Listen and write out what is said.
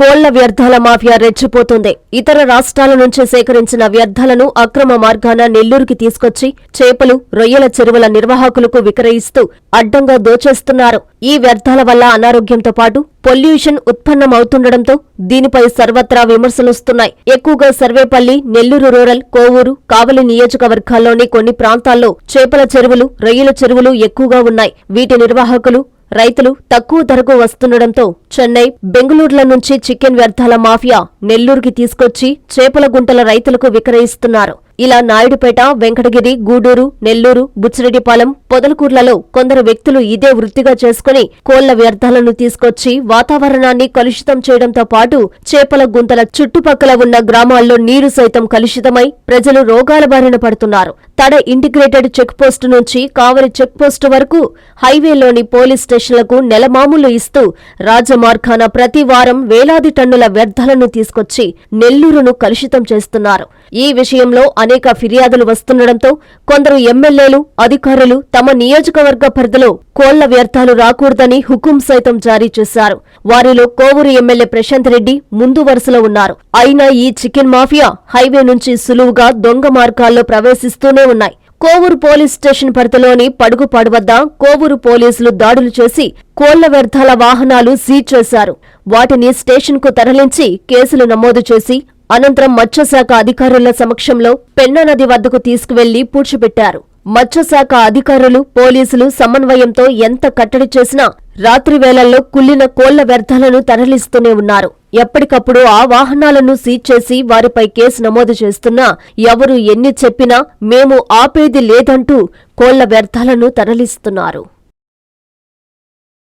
కోళ్ళ వ్యర్థాల మాఫియా రెచ్చిపోతుంది. ఇతర రాష్ట్రాల నుంచి సేకరించిన వ్యర్థాలను అక్రమ మార్గాన నెల్లూరుకి తీసుకొచ్చి చేపలు రొయ్యల చెరువుల నిర్వాహకులకు విక్రయిస్తూ అడ్డంగా దోచేస్తున్నారు. ఈ వ్యర్థాల వల్ల అనారోగ్యంతో పాటు పొల్యూషన్ ఉత్పన్నమవుతుండటంతో దీనిపై సర్వత్రా విమర్శలొస్తున్నాయి. ఎక్కువగా సర్వేపల్లి నెల్లూరు రూరల్ కోవూరు కావలి నియోజకవర్గాల్లోని కొన్ని ప్రాంతాల్లో చేపల చెరువులు రొయ్యల చెరువులు ఎక్కువగా ఉన్నాయి. వీటి నిర్వాహకులు రైతులు తక్కువ ధరకు వస్తుండటంతో చెన్నై బెంగళూరుల నుంచి చికెన్ వ్యర్థాల మాఫియా నెల్లూరుకి తీసుకొచ్చి చేపల గుంటల రైతులకు విక్రయిస్తున్నారు. ఇలా నాయుడుపేట వెంకటగిరి గూడూరు నెల్లూరు బుచ్చిరెడ్డిపాలెం పొదలకూర్లలో కొందరు వ్యక్తులు ఇదే వృత్తిగా చేసుకుని కోళ్ళ వ్యర్థాలను తీసుకొచ్చి వాతావరణాన్ని కలుషితం చేయడంతో పాటు చేపల గుంతల చుట్టుపక్కల ఉన్న గ్రామాల్లో నీరు సైతం కలుషితమై ప్రజలు రోగాల బారిన పడుతున్నారు. తడ ఇంటిగ్రేటెడ్ చెక్పోస్టు నుంచి కావలి చెక్పోస్టు వరకు హైవేలోని పోలీస్ స్టేషన్లకు నెలమామూలు ఇస్తూ రాజమార్గాన ప్రతి వారం వేలాది టన్నుల వ్యర్థాలను తీసుకొచ్చి నెల్లూరును కలుషితం చేస్తున్నారు. ఈ విషయంలో అనేక ఫిర్యాదులు వస్తుండటంతో కొందరు ఎమ్మెల్యేలు అధికారులు తమ నియోజకవర్గ పరిధిలో కోళ్ళ వ్యర్థాలు రాకూడదని హుకుం సైతం జారీ చేశారు. వారిలో కోవూరు ఎమ్మెల్యే ప్రశాంత్ రెడ్డి ముందు వరుసలో ఉన్నారు. అయినా ఈ చికెన్ మాఫియా హైవే నుంచి సులువుగా దొంగ మార్గాల్లో ప్రవేశిస్తూనే ఉన్నాయి. కోవూరు పోలీస్ స్టేషన్ పరిధిలోని పడుగుపాడు వద్ద కోవూరు పోలీసులు దాడులు చేసి కోళ్ళ వ్యర్థాల వాహనాలు సీజ్ చేశారు. వాటిని స్టేషన్కు తరలించి కేసులు నమోదు చేసి అనంతరం మత్స్యశాఖ అధికారుల సమక్షంలో పెన్నా నది వద్దకు తీసుకువెళ్ళి పూడ్చిపెట్టారు. మత్స్యశాఖ అధికారులు పోలీసులు సమన్వయంతో ఎంత కట్టడి చేసినా రాత్రి వేళల్లో కుళ్ళిన కోళ్ళ వ్యర్థాలను తరలిస్తూనే ఉన్నారు. ఎప్పటికప్పుడు ఆ వాహనాలను సీజ్ చేసి వారిపై కేసు నమోదు చేస్తున్నా ఎవరు ఎన్ని చెప్పినా మేము ఆపేది లేదంటూ కోళ్ళ వ్యర్థాలను తరలిస్తున్నారు.